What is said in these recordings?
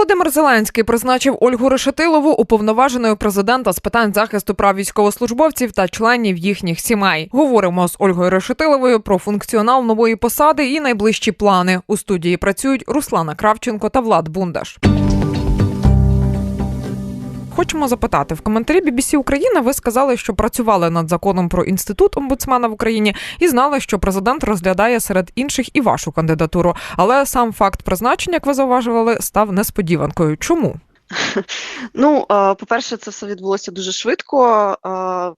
Володимир Зеленський призначив Ольгу Решетилову уповноваженою президента з питань захисту прав військовослужбовців та членів їхніх сімей. Говоримо з Ольгою Решетиловою про функціонал нової посади і найближчі плани. У студії працюють Руслана Кравченко та Влад Бундаш. Хочемо запитати в коментарі BBC Україна. Ви сказали, що працювали над законом про інститут омбудсмена в Україні і знали, що президент розглядає серед інших і вашу кандидатуру. Але сам факт призначення, як ви зауважували, став несподіванкою. Чому? Ну, по-перше, це все відбулося дуже швидко.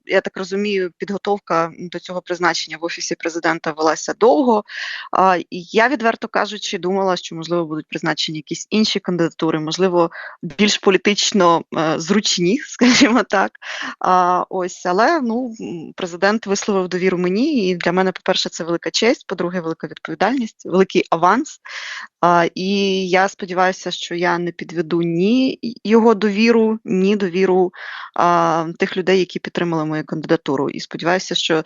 Я так розумію, підготовка до цього призначення в офісі президента велася довго. Я відверто кажучи, думала, що можливо будуть призначені якісь інші кандидатури, можливо, більш політично е, зручні, скажімо так. Ось, але ну президент висловив довіру мені, і для мене, по-перше, це велика честь. По-друге, велика відповідальність, великий аванс. І я сподіваюся, що я не підведу ні його довіру, ні довіру а, тих людей, які підтримали мою кандидатуру. І сподіваюся, що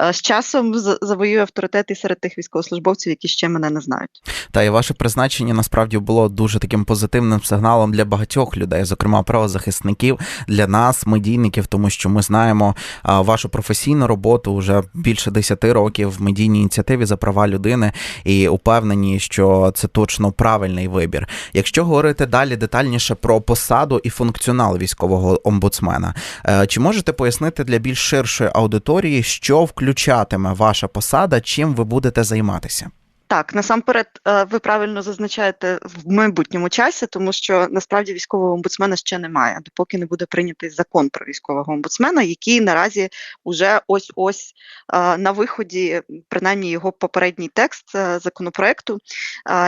а, з часом з- завоює авторитет і серед тих військовослужбовців, які ще мене не знають. Та і ваше призначення насправді було дуже таким позитивним сигналом для багатьох людей, зокрема правозахисників, для нас, медійників, тому що ми знаємо а, вашу професійну роботу вже більше 10 років в медійній ініціативі за права людини і упевнені, що це точно правильний вибір. Якщо говорити далі детальніше про посаду і функціонал військового омбудсмена, е, чи можете пояснити для більш ширшої аудиторії, що включатиме ваша посада, чим ви будете займатися? Так, насамперед, е, ви правильно зазначаєте в майбутньому часі, тому що насправді військового омбудсмена ще немає, допоки не буде прийнятий закон про військового омбудсмена, який наразі уже ось ось е, на виході, принаймні його попередній текст е, законопроекту.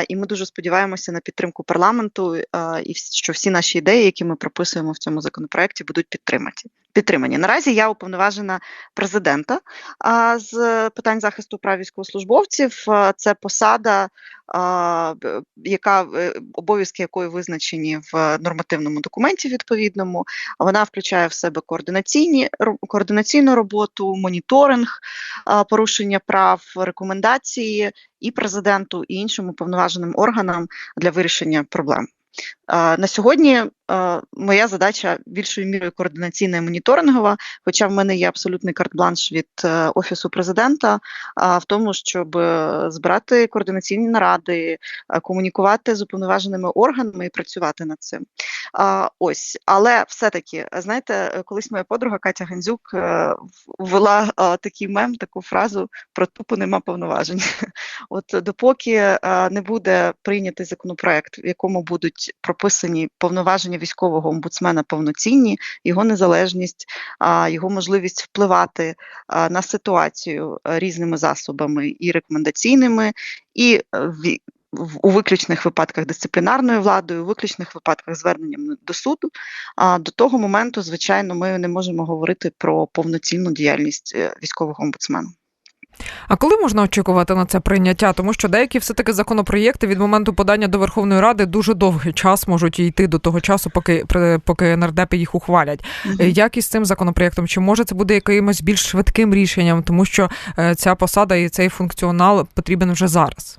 І ми дуже сподіваємося на підтримку парламенту і що всі наші ідеї, які ми прописуємо в цьому законопроекті, будуть підтримані. Підтримані наразі я уповноважена президента з питань захисту прав військовослужбовців. Це посада, яка е, обов'язки якої визначені в нормативному документі відповідному. Вона включає в себе координаційні координаційну роботу, моніторинг порушення прав, рекомендації і президенту, і іншим уповноваженим органам для вирішення проблем. На сьогодні моя задача більшою мірою координаційна і моніторингова, хоча в мене є абсолютний карт-бланш від е, офісу президента в тому, щоб е, збирати координаційні наради, е, комунікувати з уповноваженими органами і працювати над цим. Ось, але все-таки, е, знаєте, е, колись моя подруга Катя Гандзюк е, ввела е, такий мем, таку фразу про тупо нема повноважень. От допоки е, не буде прийнятий законопроект, в якому будуть прописані повноваження військового омбудсмена повноцінні, його незалежність, його можливість впливати на ситуацію е, різними засобами і рекомендаційними, і е, у виключних випадках дисциплінарною владою, у виключних випадках зверненням до суду. А до того моменту, звичайно, ми не можемо говорити про повноцінну діяльність е, військового омбудсмена. А коли можна очікувати на це прийняття? Тому що деякі все таки законопроєкти від моменту подання до Верховної Ради дуже довгий час можуть йти до того часу, поки поки нардепи їх ухвалять. Е, Як із цим законопроєктом? Чи може це буде якимось більш швидким рішенням, тому що е, ця посада і цей функціонал потрібен вже зараз?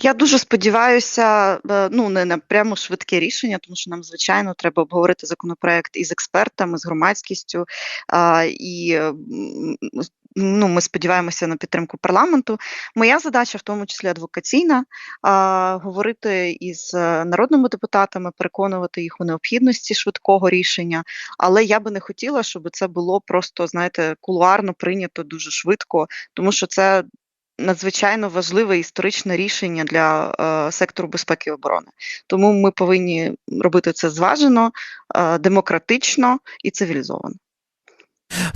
Я дуже сподіваюся, е, ну не на прямо швидке рішення, тому що нам звичайно треба обговорити законопроект із експертами, з громадськістю. І ну, ми сподіваємося на підтримку парламенту. Моя задача, в тому числі адвокаційна, говорити із е, народними депутатами, переконувати їх у необхідності швидкого рішення. Але я би не хотіла, щоб це було просто, знаєте, кулуарно прийнято дуже швидко, тому що це надзвичайно важливе історичне рішення для е, сектору безпеки і оборони. Тому ми повинні робити це зважено, е, демократично і цивілізовано.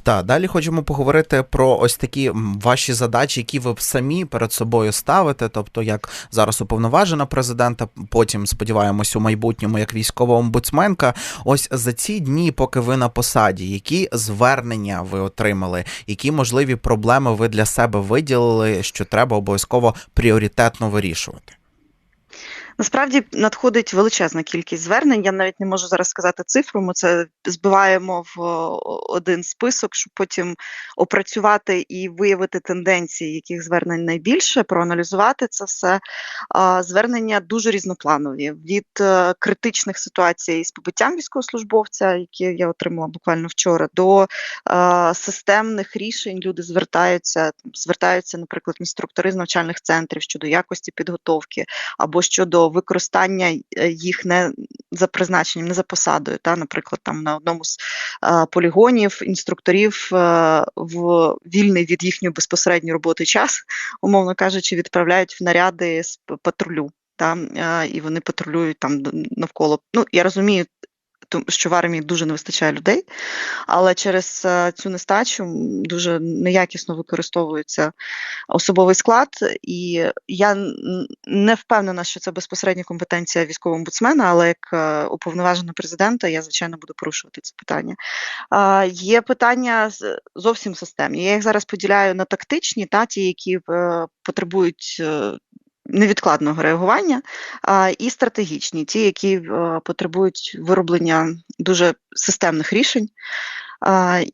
Та далі хочемо поговорити про ось такі ваші задачі, які ви самі перед собою ставите. Тобто, як зараз уповноважена президента, потім сподіваємось у майбутньому як військова омбудсменка. Ось за ці дні, поки ви на посаді, які звернення ви отримали, які можливі проблеми ви для себе виділили, що треба обов'язково пріоритетно вирішувати. Насправді надходить величезна кількість звернень. Я навіть не можу зараз сказати цифру. Ми це збиваємо в один список, щоб потім опрацювати і виявити тенденції, яких звернень найбільше, проаналізувати це все. Звернення дуже різнопланові від е, критичних ситуацій з побиттям військовослужбовця, які я отримала буквально вчора, до системних рішень. Люди звертаються, звертаються, наприклад, інструктори з навчальних центрів щодо якості підготовки або щодо використання е, їх не за призначенням, не за посадою. Та, Наприклад, там на одному з е, полігонів інструкторів е, в вільний від їхньої безпосередньої роботи час, умовно кажучи, відправляють в наряди з патрулю. Та, І вони патрулюють там навколо. Ну, я розумію, що в армії дуже не вистачає людей, але через е, цю нестачу дуже неякісно використовується особовий склад, і я не впевнена, що це безпосередня компетенція військового омбудсмена, але як е, уповноважена президента, я звичайно буду порушувати це питання. Є питання зовсім системні. Я їх зараз поділяю на тактичні, та ті, які е, потребують невідкладного реагування, і стратегічні, ті, які потребують вироблення дуже системних рішень.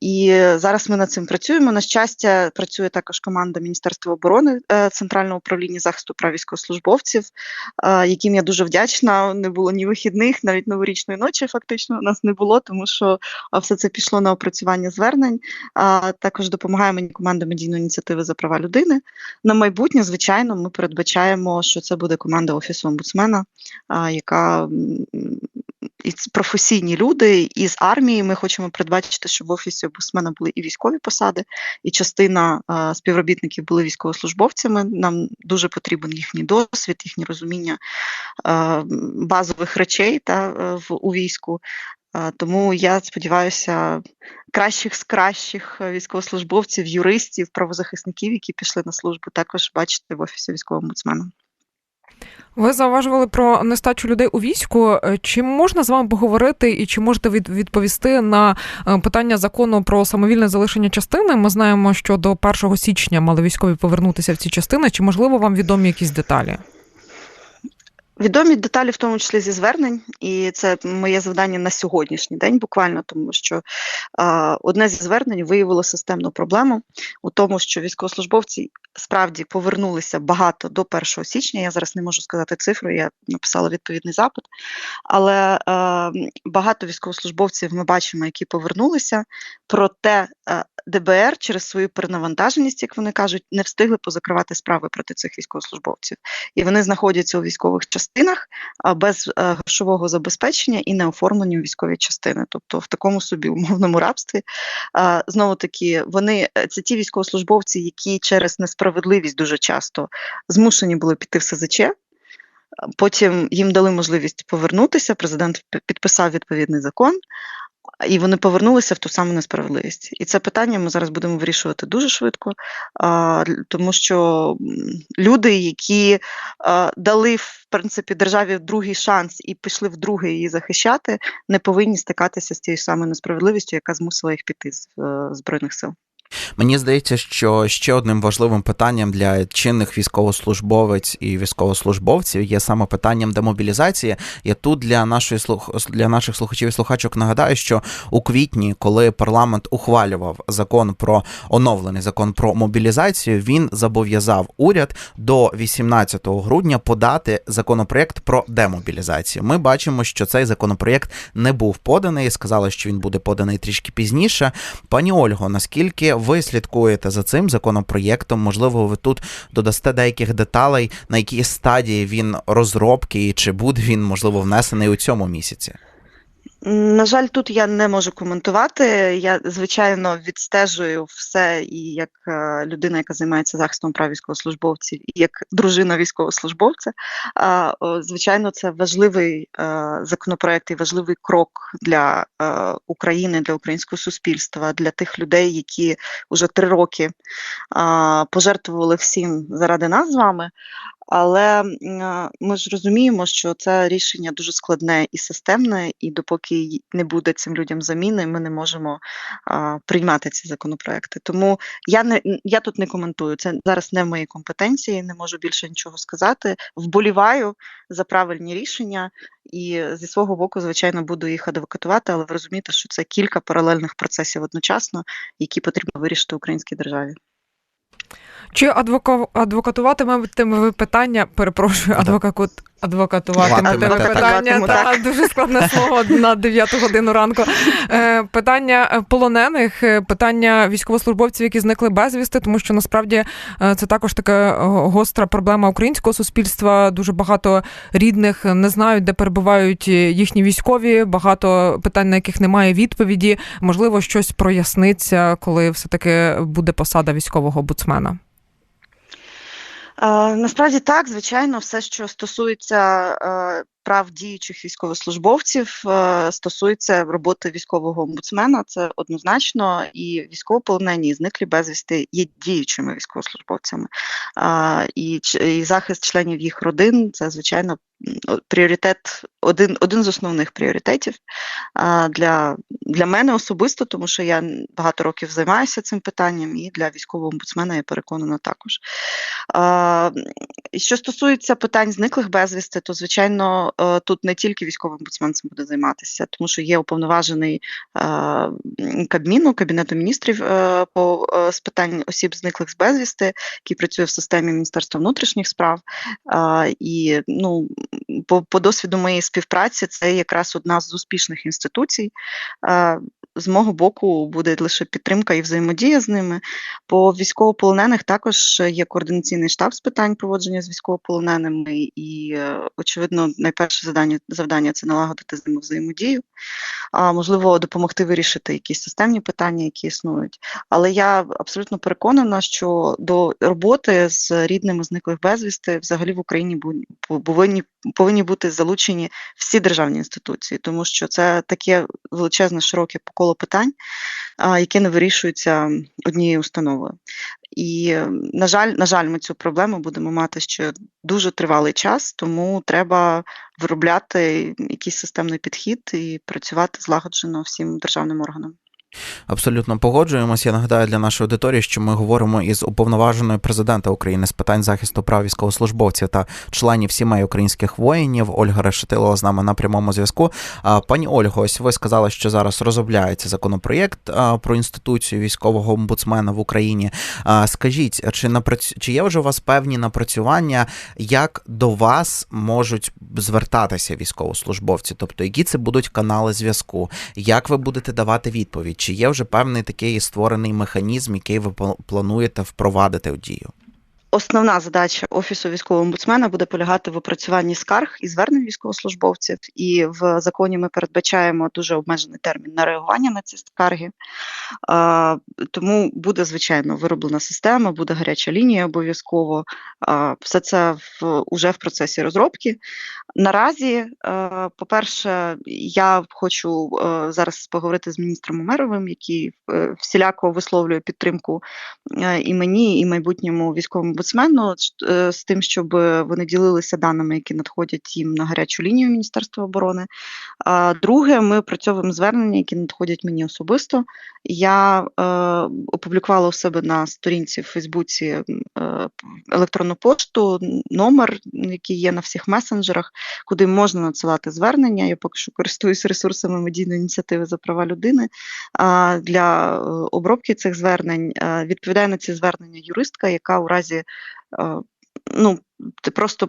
І зараз ми над цим працюємо. На щастя, працює також команда Міністерства оборони е, Центрального управління захисту прав військовослужбовців, яким я дуже вдячна. Не було ні вихідних, навіть новорічної ночі. Фактично у нас не було, тому що все це пішло на опрацювання звернень. Також допомагає мені команда медійної ініціативи за права людини. На майбутнє, звичайно, ми передбачаємо, що це буде команда офісу омбудсмена, яка і професійні люди із армії. Ми хочемо передбачити, щоб в офісі омбудсмена були і військові посади, і частина а, співробітників були військовослужбовцями. Нам дуже потрібен їхній досвід, їхнє розуміння а, базових речей та в у війську. Тому я сподіваюся, кращих з кращих військовослужбовців, юристів, правозахисників, які пішли на службу, також бачити в офісі військового омбудсмена. Ви зауважували про нестачу людей у війську. Е, чи можна з вами поговорити, і чи можете відповісти на е, питання закону про самовільне залишення частини? Ми знаємо, що до 1 січня мали військові повернутися в ці частини. Чи можливо вам відомі якісь деталі? Відомі деталі, в тому числі зі звернень, і це моє завдання на сьогоднішній день, буквально тому, що е, одне зі звернень виявило системну проблему у тому, що військовослужбовці справді повернулися багато до 1 січня. Я зараз не можу сказати цифру, я написала відповідний запит. Але е, багато військовослужбовців ми бачимо, які повернулися, проте е, ДБР через свою перенавантаженість, як вони кажуть, не встигли позакривати справи проти цих військовослужбовців. І вони знаходяться у військових частинах без е, грошового забезпечення і не оформлені військові частини, тобто в такому собі умовному рабстві. Знову таки, вони е, це ті військовослужбовці, які через несправедливість дуже часто змушені були піти в СЗЧ. Потім їм дали можливість повернутися. Президент підписав відповідний закон і вони повернулися в ту саму несправедливість. І це питання ми зараз будемо вирішувати дуже швидко, тому що люди, які дали в принципі державі другий шанс і пішли вдруге її захищати, не повинні стикатися з тією самою несправедливістю, яка змусила їх піти з е, збройних сил. Мені здається, що ще одним важливим питанням для чинних військовослужбовець і військовослужбовців є саме питанням демобілізації. Я тут для нашої для наших слухачів і слухачок нагадаю, що у квітні, коли парламент ухвалював закон про оновлений закон про мобілізацію, він зобов'язав уряд до 18 грудня подати законопроект про демобілізацію. Ми бачимо, що цей законопроект не був поданий. Сказали, що він буде поданий трішки пізніше. Пані Ольго, наскільки ви слідкуєте за цим законопроєктом? Можливо, ви тут додасте деяких деталей, на якій стадії він розробки, і чи буде він можливо внесений у цьому місяці? На жаль, тут я не можу коментувати. Я, звичайно, відстежую все і як е, людина, яка займається захистом прав військовослужбовців, і як дружина військовослужбовця. Звичайно, це важливий е, законопроект і важливий крок для е, України, для українського суспільства, для тих людей, які вже три роки пожертвували всім заради нас з вами. Але ми ж розуміємо, що це рішення дуже складне і системне, і допоки не буде цим людям заміни, ми не можемо приймати ці законопроекти. Тому я не я тут не коментую. Це зараз не в моїй компетенції, не можу більше нічого сказати. Вболіваю за правильні рішення, і зі свого боку, звичайно, буду їх адвокатувати, але ви розумієте, що це кілька паралельних процесів одночасно, які потрібно вирішити українській державі. Чи адвока... адвокатуватимете ви питання? Перепрошую, адвокат... адвокатуватимете ви питання. Та, дуже складне слово на 9 годину ранку. Е, питання е, полонених, е, питання військовослужбовців, які зникли безвісти, тому що насправді це також така гостра проблема українського суспільства. Дуже багато рідних не знають, де перебувають їхні військові. Багато питань, на яких немає відповіді. Можливо, щось проясниться, коли все таки буде посада військового омбудсмена. Насправді так, звичайно, все, що стосується е, прав діючих військовослужбовців, е, стосується роботи військового омбудсмена, це однозначно, і військовополонені, і зниклі безвісти є діючими військовослужбовцями. І, захист членів їх родин це, звичайно, пріоритет, один, один з основних пріоритетів для, для мене особисто, тому що я багато років займаюся цим питанням, і для військового омбудсмена я переконана також. Що стосується питань зниклих безвісти, то звичайно е, тут не тільки військовий омбудсмен цим буде займатися, тому що є уповноважений е, Кабміну, Кабінету міністрів е, по з питань осіб зниклих з безвісти, який працює в системі Міністерства внутрішніх справ. І ну, по, по досвіду моєї співпраці, це якраз одна з успішних інституцій. З мого боку буде лише підтримка і взаємодія з ними. По військовополонених також є координаційний штаб з питань поводження з військовополоненими, і, е, очевидно, найперше завдання, завдання це налагодити з ними взаємодію, а можливо, допомогти вирішити якісь системні питання, які існують. Але я абсолютно переконана, що до роботи з рідними зниклих безвісти взагалі в Україні повинні, повинні бути залучені всі державні інституції, тому що це таке величезне широке коло питань, яке не вирішується однією установою. І, на жаль, на жаль, ми цю проблему будемо мати ще дуже тривалий час, тому треба виробляти якийсь системний підхід і працювати злагоджено всім державним органам. Абсолютно погоджуємось. Я нагадаю для нашої аудиторії, що ми говоримо із уповноваженою президента України з питань захисту прав військовослужбовців та членів сімей українських воїнів. Ольга Решетилова з нами на прямому зв'язку. Пані Ольго, ось ви сказали, що зараз розробляється законопроєкт про інституцію військового омбудсмена в Україні. Скажіть, чи напрацю... чи є вже у вас певні напрацювання, як до вас можуть звертатися військовослужбовці? Тобто, які це будуть канали зв'язку? Як ви будете давати відповідь? Чи є вже певний такий створений механізм, який ви пла- плануєте впровадити в дію? Основна задача офісу військового омбудсмена буде полягати в опрацюванні скарг і звернень військовослужбовців. І в законі ми передбачаємо дуже обмежений термін на реагування на ці скарги. Тому буде звичайно вироблена система, буде гаряча лінія обов'язково. Все це в уже в процесі розробки. Наразі, по-перше, я хочу зараз поговорити з міністром Умеровим, який е, всіляко висловлює підтримку е, і мені, і майбутньому військовому омбудсмену з- е, тим, щоб вони ділилися даними, які надходять їм на гарячу лінію Міністерства оборони. А друге, ми опрацьовуємо звернення, які надходять мені особисто. Я е, опублікувала у себе на сторінці в Фейсбуці е, електронну пошту, номер, який є на всіх месенджерах, куди можна надсилати звернення. Я поки що користуюсь ресурсами медійної ініціативи за права людини. Для е, обробки цих звернень е, відповідає на ці звернення юристка, яка у разі е, ну, ти просто,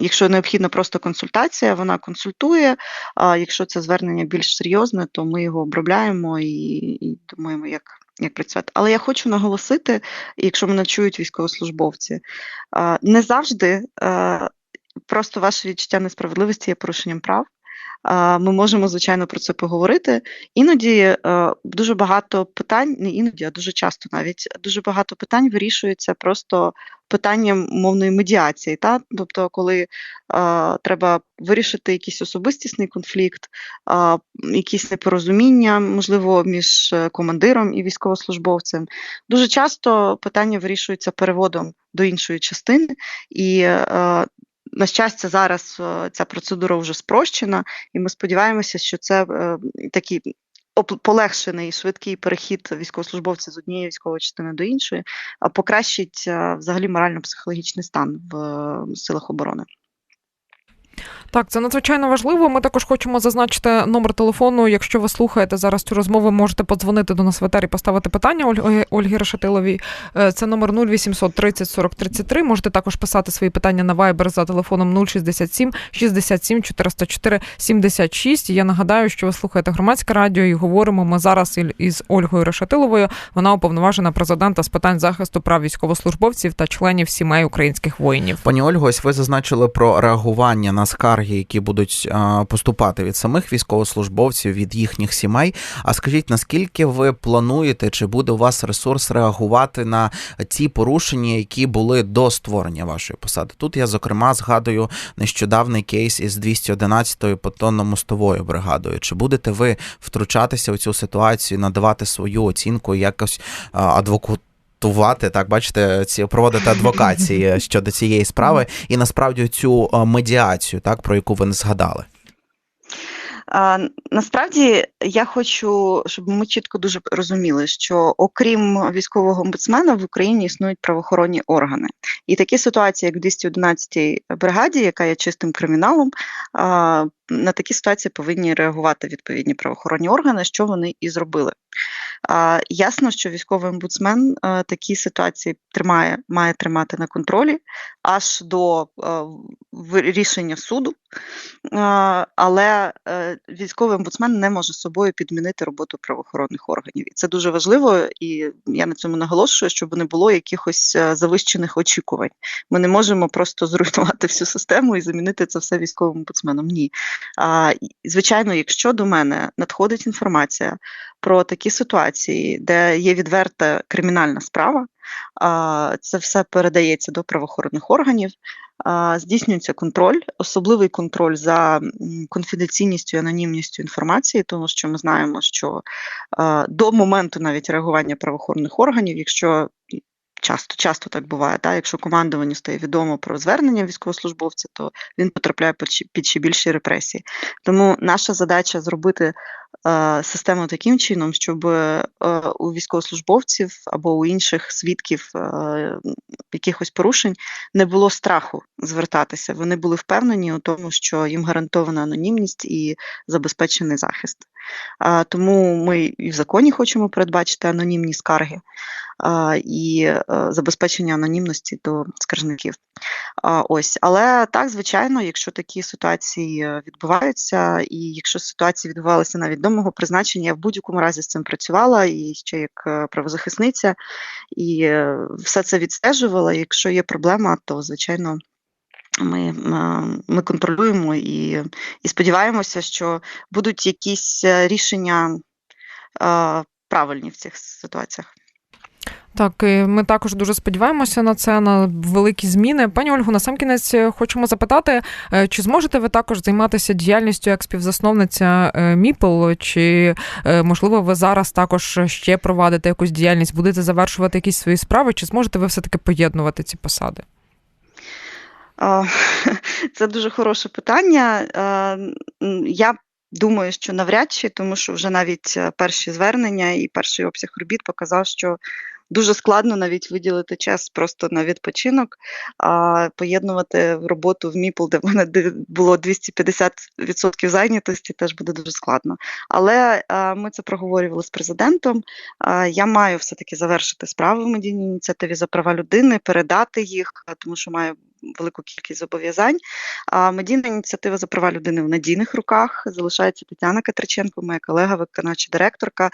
якщо необхідна просто консультація, вона консультує. А якщо це звернення більш серйозне, то ми його обробляємо і, і думаємо, як, як працювати. Але я хочу наголосити, якщо мене чують військовослужбовці, не завжди е, просто ваше відчуття несправедливості є порушенням прав. Ми можемо, звичайно, про це поговорити. Іноді е, дуже багато питань, не іноді, а дуже часто навіть дуже багато питань вирішується просто питанням мовної медіації. Та? Тобто, коли е, треба вирішити якийсь особистісний конфлікт, е, якісь непорозуміння, можливо, між командиром і військовослужбовцем, дуже часто питання вирішується переводом до іншої частини. і на щастя, зараз е, ця процедура вже спрощена, і ми сподіваємося, що це е, такий полегшений швидкий перехід військовослужбовця з однієї військової частини до іншої, покращить е, взагалі морально-психологічний стан в силах оборони. Так, це надзвичайно важливо. Ми також хочемо зазначити номер телефону. Якщо ви слухаєте зараз цю розмову, можете подзвонити до нас в етері, поставити питання Ольги, Ольги Решетиловій. Е, це номер 0800 30 40 33. Можете також писати свої питання на Viber за телефоном 067 67 404 76. Я нагадаю, що ви слухаєте громадське радіо і говоримо ми зараз із Ольгою Решетиловою. Вона уповноважена президента з питань захисту прав військовослужбовців та членів сімей українських воїнів. Пані Ольго, ось ви зазначили про реагування на скарги які будуть поступати від самих військовослужбовців, від їхніх сімей. А скажіть, наскільки ви плануєте, чи буде у вас ресурс реагувати на ті порушення, які були до створення вашої посади? Тут я зокрема згадую нещодавний кейс із 211-ю потонно-мостовою бригадою. Чи будете ви втручатися в цю ситуацію, надавати свою оцінку, якось адвокат? Тувати, так бачите, ці проводити адвокації щодо цієї справи, і насправді цю е, медіацію, так про яку ви не згадали. А, Насправді я хочу, щоб ми чітко дуже розуміли, що окрім військового омбудсмена в Україні існують правоохоронні органи. І такі ситуації, як в 211-й бригаді, яка є чистим криміналом, а, на такі ситуації повинні реагувати відповідні правоохоронні органи, що вони і зробили. Ясно, що військовий омбудсмен а, такі ситуації тримає, має тримати на контролі аж до а, рішення суду, а, але е, військовий омбудсмен не може собою підмінити роботу правоохоронних органів. І це дуже важливо, і я на цьому наголошую, щоб не було якихось е, завищених очікувань. Ми не можемо просто зруйнувати всю систему і замінити це все військовим омбудсменом. Ні. Звичайно, якщо до мене надходить інформація про такі ситуації, де є відверта кримінальна справа, це все передається до правоохоронних органів. Здійснюється контроль, особливий контроль за конфіденційністю і анонімністю інформації, тому що ми знаємо, що до моменту навіть реагування правоохоронних органів, якщо часто часто так буває. Так? Якщо командуванню стає відомо про звернення військовослужбовця, то він потрапляє під ще більші репресії. Тому наша задача зробити е, систему таким чином, щоб е, у військовослужбовців або у інших свідків е, якихось порушень не було страху звертатися. Вони були впевнені у тому, що їм гарантована анонімність і забезпечений захист. Тому ми і в законі хочемо передбачити анонімні скарги і е, забезпечення анонімності до скаржників. Ось, але так, звичайно, якщо такі ситуації е, відбуваються, і якщо ситуації відбувалися навіть до мого призначення, я в будь-якому разі з цим працювала і ще як е, правозахисниця, і все це відстежувала. Якщо є проблема, то звичайно. Ми ми контролюємо і і сподіваємося, що будуть якісь рішення е, правильні в цих ситуаціях. Так, і ми також дуже сподіваємося на це, на великі зміни. Пані Ольгу, на сам кінець е, хочемо запитати, е, чи зможете ви також займатися діяльністю як співзасновниця е, Міпл, чи можливо ви зараз також ще провадите якусь діяльність, будете завершувати якісь свої справи, чи зможете ви все-таки поєднувати ці посади? Це дуже хороше питання. Я думаю, що навряд чи, тому що вже навіть перші звернення і перший обсяг робіт показав, що дуже складно навіть виділити час просто на відпочинок, а поєднувати роботу в Міпл, де мене було 250% зайнятості, теж буде дуже складно. Але ми це проговорювали з президентом. Я маю все-таки завершити справи в медійній ініціативі за права людини, передати їх, тому що маю велику кількість зобов'язань. А медійна ініціатива за права людини в надійних руках залишається Тетяна Катриченко, моя колега, виконавча директорка.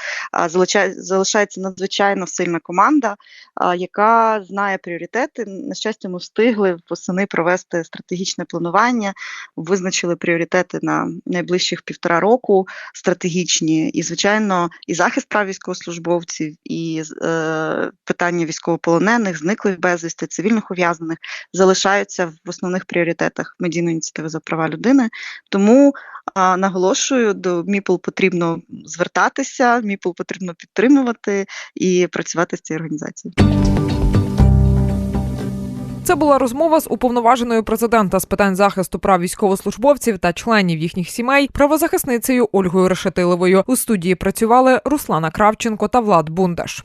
Залишається надзвичайно сильна команда, яка знає пріоритети. На щастя, ми встигли восени провести стратегічне планування, визначили пріоритети на найближчих півтора року стратегічні, і звичайно, і захист прав військовослужбовців, і е, питання військовополонених, зниклих безвісти, цивільних ув'язнених залишаються в основних пріоритетах медійної ініціативи за права людини. Тому а, наголошую, до МІПЛ потрібно звертатися, МІПЛ потрібно підтримувати і працювати з цією організацією. Це була розмова з уповноваженою президента з питань захисту прав військовослужбовців та членів їхніх сімей, правозахисницею Ольгою Решетиловою. У студії працювали Руслана Кравченко та Влад Бундаш.